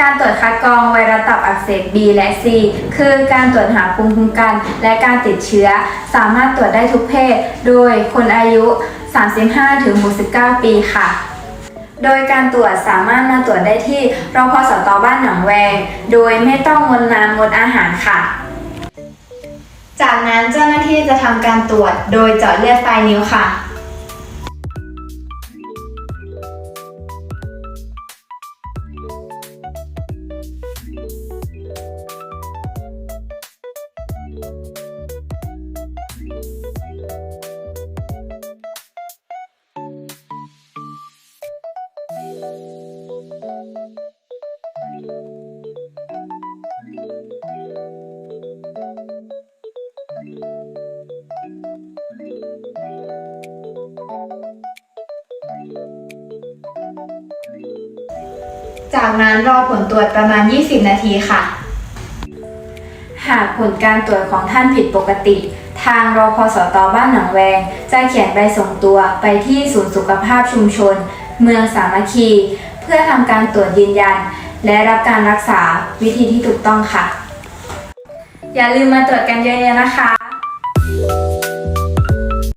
การตรวจคัดกรองไวรัสตับอักเสบ B และ C คือการตรวจหาภูมิคุ้มกันและการติดเชื้อ สามารถตรวจได้ทุกเพศ โดยคนอายุ 35-69 ปีค่ะ โดยการตรวจสามารถมาตรวจได้ที่รพสตบ้านหนองแวง โดยไม่ต้องงดน้ำงดอาหารค่ะ จากนั้นเจ้าหน้าที่จะทำการตรวจโดยเจาะเลือดปลายนิ้วค่ะ จากนั้นรอผลตรวจประมาณ 20 นาทีค่ะ หากผลการตรวจของท่านผิดปกติ ทางรอพสตบ้านหนองแวง จะเขียนใบส่งตัวไปที่ศูนย์สุขภาพชุมชน เมืองสามัคคี เพื่อทำการตรวจยืนยัน และรับการรักษาวิธีที่ถูกต้องค่ะ อย่าลืมมาตรวจกันเยอะๆนะคะ